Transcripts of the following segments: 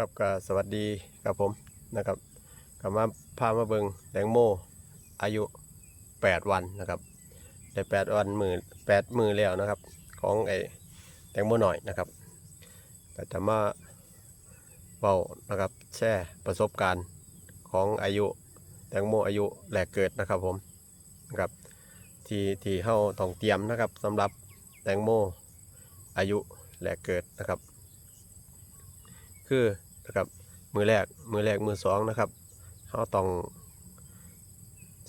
ครับก็สวัสดีครับผมนะครับกลับมาพามาเบิงแตงโมอายุ 8 วันนะครับได้8วันมือ8มือแล้วนะครับ ของไอแตงโมหน่อยนะครับก็จะมาเบานะครับแช่ประสบการณ์ของอายุแตงโมอายุแหลกเกิดนะครับผมนะครับที่ที่เฮาต้องเตรียมนะครับสำหรับแตงโมอายุแหลกเกิดนะครับ คือ นะครับ มือแรกมือแรกมือสองนะครับเขาต้อง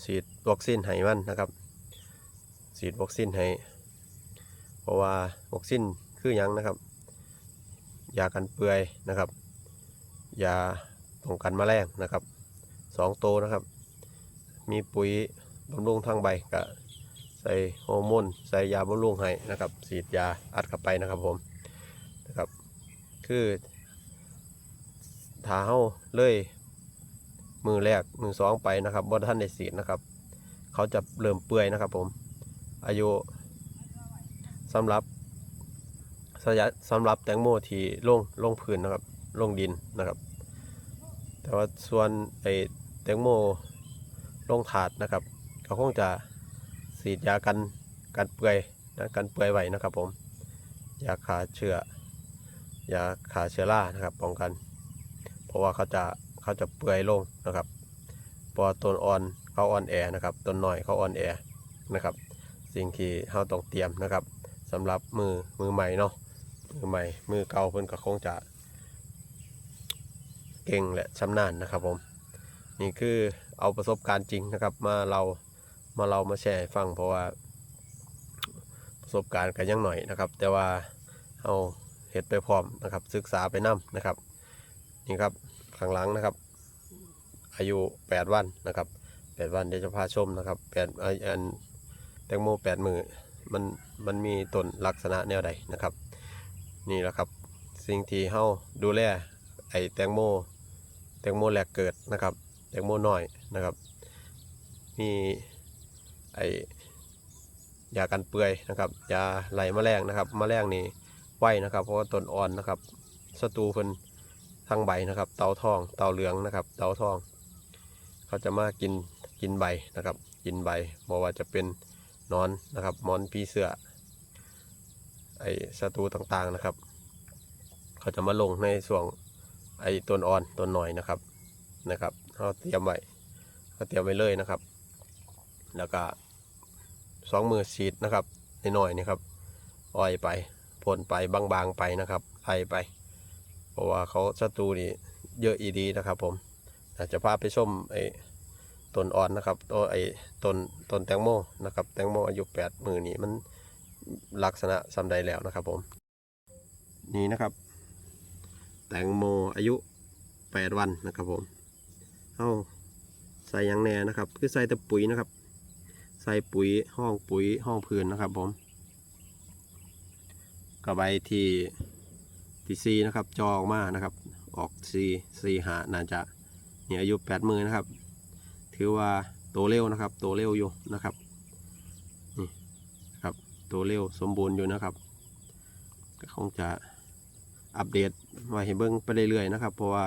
ฉีดวัคซีนให้มันนะครับฉีดวัคซีนให้เพราะว่าวัคซีนคือยังนะครับยากันเปื่อยนะครับยาป้องกันแมลงนะครับสองตัวนะครับ มีปุ๋ยบำรุงทางใบกับใส่ฮอร์โมนใส่ยาบำรุงให้นะครับฉีดยาอัดเข้าไปนะครับผมนะครับ คือ ถาเฮาเลยมือแรกมือสองไปนะครับบ่ท่านได้สีดนะครับ เขาจะเริ่มเปื่อยนะครับผม อายุสำหรับสยะสำหรับแตงโมที่ลงลงพื้นนะครับลงดินนะครับ แต่ว่าส่วนไอ้แตงโมลงถาดนะครับเขาคงจะสีดยากันกันเปื่อยนะกันเปื่อยไว้นะครับผมยาฆ่าเชื้อยาฆ่าเชื้อรานะครับป้องกัน เพราะว่าเขาจะเขาจะเปื่อยลงนะครับ พอต้นอ่อนเขาอ่อนแอนะครับต้นหน่อยเขาอ่อนแอนะครับ สิ่งที่เขาต้องเตรียมนะครับสำหรับมือมือใหม่เนาะมือใหม่มือเก่าเพิ่นก็คงจะ เก่งและชำนาญนะครับผมนี่คือเอาประสบการณ์จริงนะครับ มาเรามาเรามาแชร์ให้ฟังเพราะว่าประสบการณ์กันยังหน่อยนะครับ แต่ว่าเอาเห็ดไปพร้อมนะครับ ศึกษาไปนํนะครับ นี่ครับข้างหลังนะครับ อายุ8วันนะครับ8วันเดี๋ยวจะพาชมนะครับ8อันอันแตงโม8มือมันมันมีต้นลักษณะแนวใดนะครับ นี่แหละครับสิ่งที่เฮาดูแลไอแตงโมแตงโมแหลกเกิดนะครับ แตงโมน้อยนะครับ มีไอยากันเปื่อยนะครับยาไหลแมลงนะครับแมลงนี่ไว้นะครับ เพราะว่าต้นอ่อนนะครับศัตรูเพิ่น ทั้งใบนะครับ เตาทอง เตาเหลืองนะครับ เตาทอง เขาจะมากินกินใบนะครับ กินใบบอกว่าจะเป็นนอนนะครับหมอนปีเสือไอศัตรูต่างๆนะครับ เขาจะมาลงในส่วงไอต้นอ่อนต้นหน่อยนะครับนะครับเขาเตรียมไว้เขาเตรียมไว้เลยนะครับ แล้วก็สองมือฉีดนะครับในหน่อยๆนี่ครับอ้อยไปพ่นไปบางๆไปนะครับไอไป ราะว่าเขาศัตรูนี่เยอะอีดีนะครับผมอาจจะพาไปชมไอ้ต้นอ่อนนะครับตัวไอ้ต้นต้นแตงโมนะครับแตงโมอายุแปดมือนี่มันลักษณะสำใดแล้วนะครับผม นี่นะครับ แตงโมอายุแปดวันนะครับผมเอาใส่ยังแหน่นะครับ คือใส่แต่ปุ๋ยนะครับ ใส่ปุ๋ยห้องปุ๋ยห้องพื้นนะครับผมกับใบที่ ที่ซีนะครับ จอออกมานะครับ ออกซีซีหาน่าจะเนี่ยอายุแปดมือนะครับ ถือว่าโตเร็วนะครับ โตเร็วอยู่นะครับนี่ครับโตเร็วสมบูรณ์อยู่นะครับก็คงจะอัปเดตไว้ให้เบิ้งไปเรื่อยๆนะครับ เพราะว่า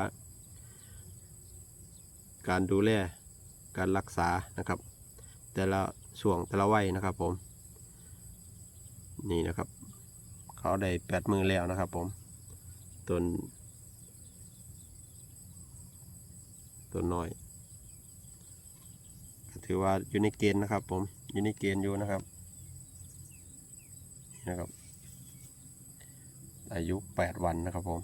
การดูแลการรักษานะครับ แต่ละช่วงแต่ละวัยนะครับผม นี่นะครับ เขาได้แปดมือแล้วนะครับผม ต้นต้นน้อยถือว่าอยู่ในเกณฑ์นะครับ ผมอยู่ในเกณฑ์อยู่นะครับนี่นะครับ อายุแปดวันนะครับผม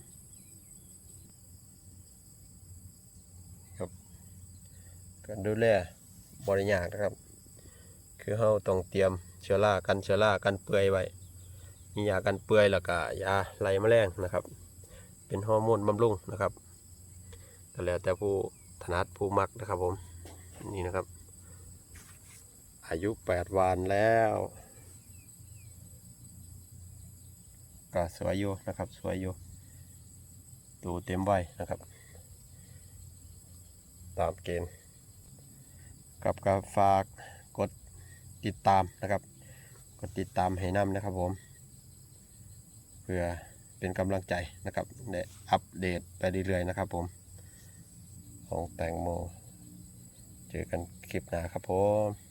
ครับการดูแลบริยากนะครับ คือเราต้องเตรียมเชื้อรากันเชื้อรากันเปื่อยไว้มียากันเปื่อยแล้วก็ยาไล่แมลงนะครับ เป็นฮอร์โมนบำรุงนะครับแต่แล้วแต่ผู้ถนัดผู้มักนะครับผมนี่นะครับ อายุแปดวันแล้วก็สวยอยู่นะครับสวยอยู่ดูเต็มใบนะครับ ตามเกณฑ์กับการฝากกดติดตามนะครับ กดติดตามให้น้ำนะครับผมเพื่อ เป็นกำลังใจนะครับในอัปเดตไปเรื่อยๆนะครับผม ของแตงโม เจอกันคลิปหน้าครับผม